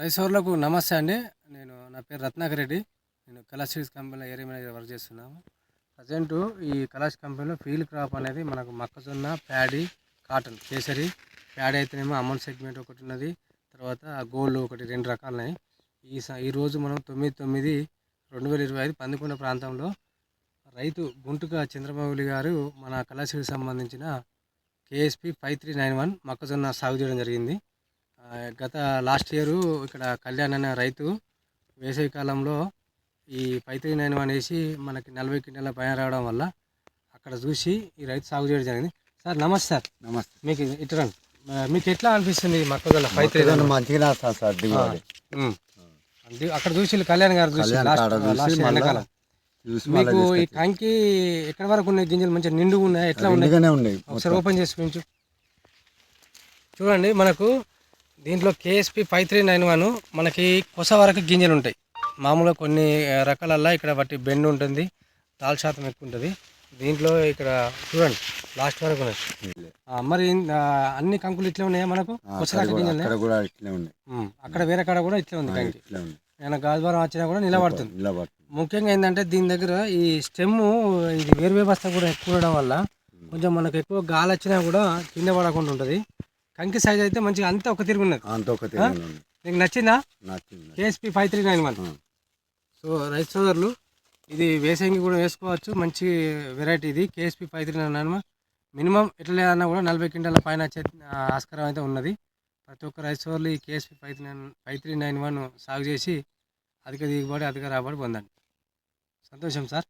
రైసోర్లకు నమస్తే అండి. నేను నా పేరు రత్నాకర్ రెడ్డి. నేను కలాశీస్ కంపెనీలో ఏరియా మేనేజర్ వర్క్ చేస్తున్నాము. ప్రజెంటు ఈ కలాస్ కంపెనీలో ఫీల్డ్ క్రాప్ అనేది మనకు మొక్కజొన్న ప్యాడీ కాటన్ కేసరి ప్యాడీ అయితేనేమో అమౌంట్ సెగ్మెంట్ ఒకటి ఉన్నది. తర్వాత గోల్డ్ ఒకటి రెండు రకాలు ఉన్నాయి ఈ స ఈరోజు మనం తొమ్మిది తొమ్మిది రెండు వేల ఇరవై ఐదు పందికొండ ప్రాంతంలో రైతు గుంటుక చంద్రబాబులి గారు మన కళాశీలకు సంబంధించిన KSP five three nine one మొక్కజొన్న సాగు చేయడం జరిగింది. గత లాస్ట్ ఇయర్ ఇక్కడ కళ్యాణ్ అనే రైతు వేసవి కాలంలో ఈ త్రీ నైన్ వన్ వేసి మనకి నలభై క్వింటాల పైన రావడం వల్ల అక్కడ చూసి ఈ రైతు సాగు చేయడం జరిగింది. సార్ నమస్తే సార్. నమస్తే. మీకు ఇటు మీకు ఎట్లా అనిపిస్తుంది మొక్కజొన్న త్రీ మొక్కజొన్న మంచిగా సార్ అక్కడ చూసి కళ్యాణ్ గారు చూసి లాస్ట్ ఎండాకాలం. మీకు ఈ. కంకి ఎక్కడ వరకు ఉన్నాయి? గింజలు మంచిగా నిండుగా ఉన్నాయి? ఎట్లా ఉన్నాయి? ఒకసారి ఓపెన్ చేసి చూపించు. చూడండి మనకు దీంట్లో KSP five three nine one మనకి కొస వరకు గింజలు ఉంటాయి. మామూలుగా కొన్ని రకాలల్లో ఇక్కడ బట్టి బెండ్ ఉంటుంది తాల్ శాతం ఎక్కువ ఉంటుంది. దీంట్లో ఇక్కడ చూడండి లాస్ట్ వరకు ఉన్నాయి మరి అన్ని కంకులు ఇట్లా ఉన్నాయా మనకు? కొస అక్కడ రక గింజలు? అక్కడ వేరే కాడ కూడా ఇట్లా ఉంది కంకి. నేను గాజువారం వచ్చినా కూడా నిలబడుతుంది. నిలబడుతుంది. ముఖ్యంగా ఏంటంటే దీని దగ్గర ఈ స్టెమ్ ఇది వేరు వ్యవస్థ కూడా ఎక్కువ ఉండడం వల్ల కొంచెం మనకు ఎక్కువ గాలి వచ్చినా కూడా కింద పడకుండా ఉంటుంది. కంకి సైజ్ అయితే మంచిగా అంతా ఒక తిరిగి ఉన్నది. అంత ఒక తిరిగి ఉంది నీకు నచ్చిందా? నచ్చింది KSP five three nine one. So రైతు సోదరులు ఇది వేసంగి కూడా వేసుకోవచ్చు. మంచి వెరైటీ ఇది. KSP five three nine one minimum ఎట్లా లేదన్నా కూడా నలభై క్వింటాల పైన వచ్చే ఆ, ఆస్కారం అయితే ఉన్నది. ప్రతి ఒక్క రైతు సోదరులు ఈ KSP five three nine five three nine one సాగు చేసి అధిక దిగుబడి అధిక రాబడి పొందండి. సంతోషం సార్.